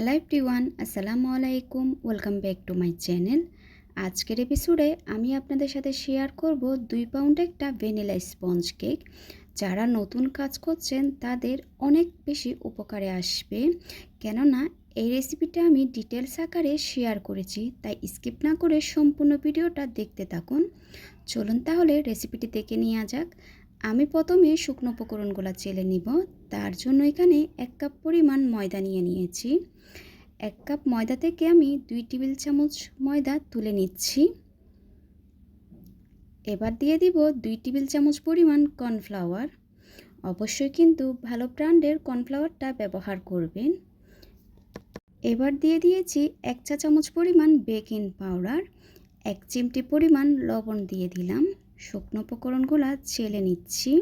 Hello everyone আসসালামু আলাইকুম welcome back to my channel আজকের এপিসোডে আমি আপনাদের সাথে শেয়ার করব দুই পাউন্ড একটা ভ্যানিলা স্পঞ্জ কেক যারা নতুন কাজ করছেন, তাদের অনেক বেশি উপকারে আসবে। কেননা, এই রেসিপিটা আমি ডিটেলস আকারে শেয়ার করেছি, তাই স্কিপ না করে সম্পূর্ণ ভিডিওটা দেখতে থাকুন। চলুন তাহলে রেসিপিটি দেখে নেওয়া যাক। আমি প্রথমে শুকনো উপকরণগুলো চেলে নিব, তার জন্য এখানে এক কাপ পরিমাণ ময়দা নিয়ে নিয়েছি। এক কাপ ময়দা থেকে আমি দুই টেবিল চামচ ময়দা তুলে নিচ্ছি। এবার দিয়ে দিব দুই টেবিল চামচ পরিমাণ কর্নফ্লাওয়ার। অবশ্যই কিন্তু ভালো ব্র্যান্ডের কর্নফ্লাওয়ারটা ব্যবহার করবেন। এবার দিয়ে দিয়েছি এক চা চামচ পরিমাণ বেকিং পাউডার, এক চিমটি পরিমাণ লবণ দিয়ে দিলাম। শুকনো উপকরণগুলো ছেলে নিচ্ছি।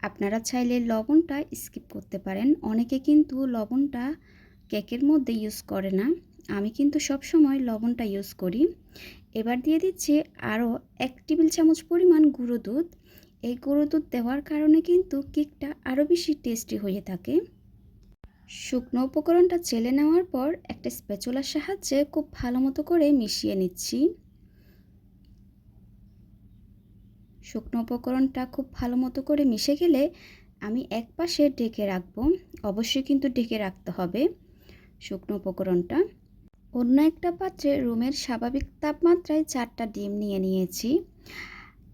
আপনারা চাইলে লবণটা স্কিপ করতে পারেন। অনেকে কিন্তু লবণটা কেকের মধ্যে ইউজ করে না। আমি কিন্তু সব সময় লবণটা ইউজ করি। এবার দিয়ে দিচ্ছি আরও এক টেবিল চামচ পরিমাণ গুঁড়ো দুধ। এই গুঁড়ো দুধ দেওয়ার কারণে কিন্তু কেকটা আরও বেশি টেস্টি হয়ে থাকে। শুকনো উপকরণটা চেলে নেওয়ার পর একটা স্প্যাচুলার সাহায্যে খুব ভালো মতো করে মিশিয়ে নিচ্ছি। শুকনো উপকরণটা খুব ভালো মতো করে মিশে গেলে আমি এক পাশে ঢেকে রাখব। অবশ্যই কিন্তু ঢেকে রাখতে হবে শুকনো উপকরণটা। অন্য একটা পাত্রে রুমের স্বাভাবিক তাপমাত্রায় চারটা ডিম নিয়ে নিয়েছি।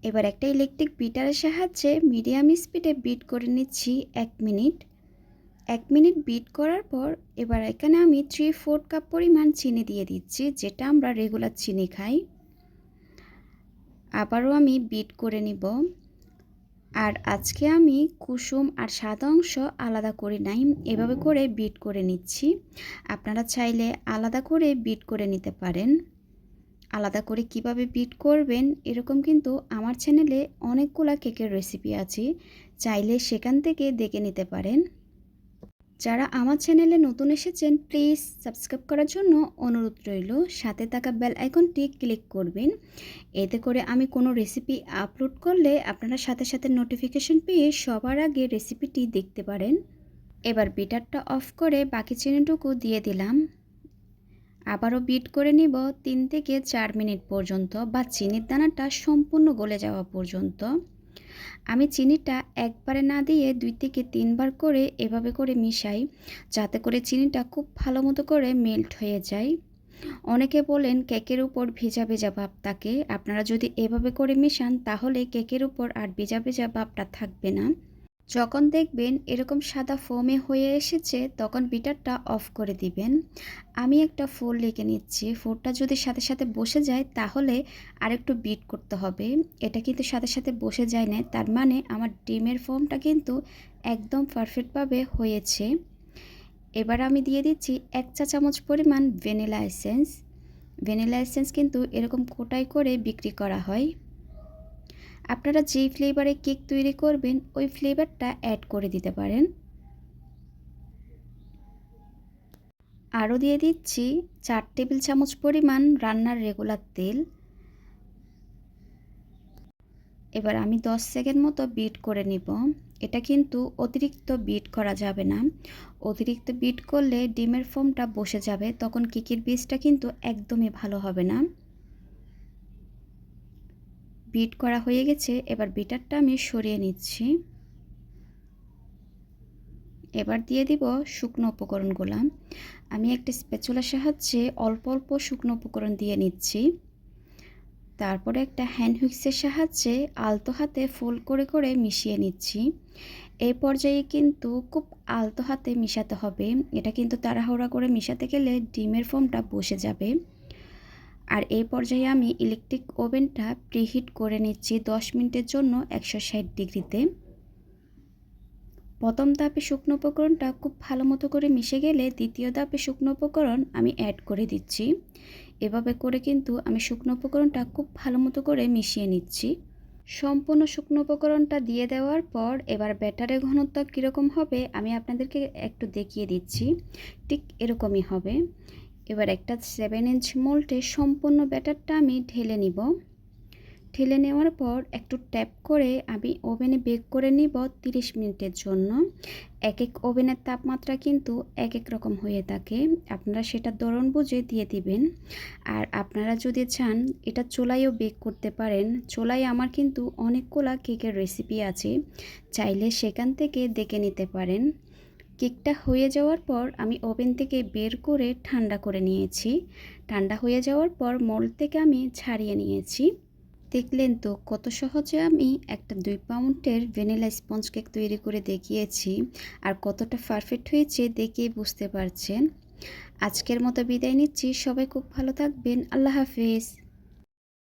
এবার একটা ইলেকট্রিক বিটারের সাহায্যে মিডিয়াম স্পিডে বিট করে নিচ্ছি এক মিনিট। এক মিনিট বিট করার পর এবার এখানে আমি থ্রি ফোর কাপ পরিমাণ চিনি দিয়ে দিচ্ছি, যেটা আমরা রেগুলার চিনি খাই। আবারও আমি বিট করে নিব। আর আজকে আমি কুসুম আর সাদা অংশ আলাদা করে নাই, এভাবে করে বিট করে নিচ্ছি। আপনারা চাইলে আলাদা করে বিট করে নিতে পারেন। আলাদা করে কীভাবে বিট করবেন, এরকম কিন্তু আমার চ্যানেলে অনেকগুলা কেকের রেসিপি আছে, চাইলে সেখান থেকে দেখে নিতে পারেন। যারা আমার চ্যানেলে নতুন এসেছেন প্লিজ সাবস্ক্রাইব করার জন্য অনুরোধ রইল। সাথে থাকা বেল আইকনটি ক্লিক করবেন। এতে করে আমি কোনো রেসিপি আপলোড করলে আপনারা সাথে সাথে নোটিফিকেশন পেয়ে সবার আগে রেসিপিটি দেখতে পারেন। এবার বিটারটা অফ করে বাকি চিনিটুকু দিয়ে দিলাম। আবারও বিট করে নিব তিন থেকে চার মিনিট পর্যন্ত বা চিনির দানাটা সম্পূর্ণ গলে যাওয়া পর্যন্ত। আমি চিনিটা একবারে না দিয়ে দুই থেকে তিনবার করে এভাবে করে মিশাই, যাতে করে চিনিটা খুব ভালো মতো করে মেল্ট হয়ে যায়। অনেকে বলেন কেকের উপর ভেজা ভেজা ভাব থাকে আপনারা যদি এভাবে করে মেশান, তাহলে কেকের উপর আর ভেজা ভেজা ভাবটা থাকবে না। যখন দেখবেন এরকম সাদা ফোমে হয়ে এসেছে, তখন বিটারটা অফ করে দিবেন। আমি একটা ফোর লিখে নিচ্ছি। ফুলটা যদি সাথে সাথে বসে যায়, তাহলে আরেকটু বিট করতে হবে। এটা কিন্তু সাথে সাথে বসে যায় না। তার মানে আমার ডিমের ফোমটা কিন্তু একদম পারফেক্টভাবে হয়েছে। এবার আমি দিয়ে দিচ্ছি এক চা চামচ পরিমাণ ভ্যানিলা এসেন্স। ভ্যানিলা এসেন্স কিন্তু এরকম কোটাই করে বিক্রি করা হয়। আপনারা যেই ফ্লেভারে কেক তৈরি করবেন, ওই ফ্লেভারটা অ্যাড করে দিতে পারেন। আরও দিয়ে দিচ্ছি চার টেবিল চামচ পরিমাণ রান্নার রেগুলার তেল। এবার আমি 10 সেকেন্ড মতো বিট করে নিব। এটা কিন্তু অতিরিক্ত বিট করা যাবে না। অতিরিক্ত বিট করলে ডিমের ফোমটা বসে যাবে, তখন কেকের বীজটা কিন্তু একদমই ভালো হবে না। বিট করা হয়ে গেছে, এবার বিটারটা আমি সরিয়ে নিচ্ছি। এবার দিয়ে দিব শুকনো উপকরণগুলো। আমি একটা স্পেচুলার সাহায্যে অল্প অল্প শুকনো উপকরণ দিয়ে নিচ্ছি। তারপরে একটা হ্যান্ড হুইক্সের সাহায্যে আলতো হাতে ফোল্ড করে করে মিশিয়ে নিচ্ছি। এই পর্যায়ে কিন্তু খুব আলতো হাতে মিশাতে হবে। এটা কিন্তু তাড়াহুড়া করে মিশাতে গেলে ডিমের ফোমটা বসে যাবে। আর এই পর্যায়ে আমি ইলেকট্রিক ওভেনটা প্রিহিট করে নিচ্ছি দশ মিনিটের জন্য একশো ষাট ডিগ্রিতে। প্রথম ধাপে শুকনো উপকরণটা খুব ভালো মতো করে মিশে গেলে দ্বিতীয় ধাপে শুকনো উপকরণ আমি অ্যাড করে দিচ্ছি। এভাবে করে কিন্তু আমি শুকনো উপকরণটা খুব ভালো মতো করে মিশিয়ে নিচ্ছি। সম্পূর্ণ শুকনো উপকরণটা দিয়ে দেওয়ার পর এবার ব্যাটারের ঘনত্ব কীরকম হবে আমি আপনাদেরকে একটু দেখিয়ে দিচ্ছি। ঠিক এরকমই হবে। এবার একটা সেভেন ইঞ্চ মোল্টে সম্পূর্ণ ব্যাটারটা আমি ঢেলে নিব। ঢেলে নেওয়ার পর একটু ট্যাপ করে আমি ওভেনে বেক করে নিব 30 মিনিটের জন্য। এক এক ওভেনের তাপমাত্রা কিন্তু এক এক রকম হয়ে থাকে। আপনারা সেটা দরণ বুঝে দিয়ে দিবেন। আর আপনারা যদি চান, এটা চোলাইও বেক করতে পারেন। চোলাই আমার কিন্তু অনেকগুলা কেকের রেসিপি আছে। চাইলে সেখান থেকে দেখে নিতে পারেন। কেকটা হয়ে যাওয়ার পর আমি ওভেন থেকে বের করে ঠান্ডা করে নিয়েছি। ঠান্ডা হয়ে যাওয়ার পর মোল্ড থেকে আমি ছাড়িয়ে নিয়েছি। দেখলেন তো কত সহজে আমি একটা দুই পাউন্ডের ভ্যানিলা স্পঞ্জ কেক তৈরি করে দেখিয়েছি আর কতটা পারফেক্ট হয়েছে দেখেই বুঝতে পারছেন। আজকের মতো বিদায় নিচ্ছি। সবাই খুব ভালো থাকবেন। আল্লাহ হাফেজ।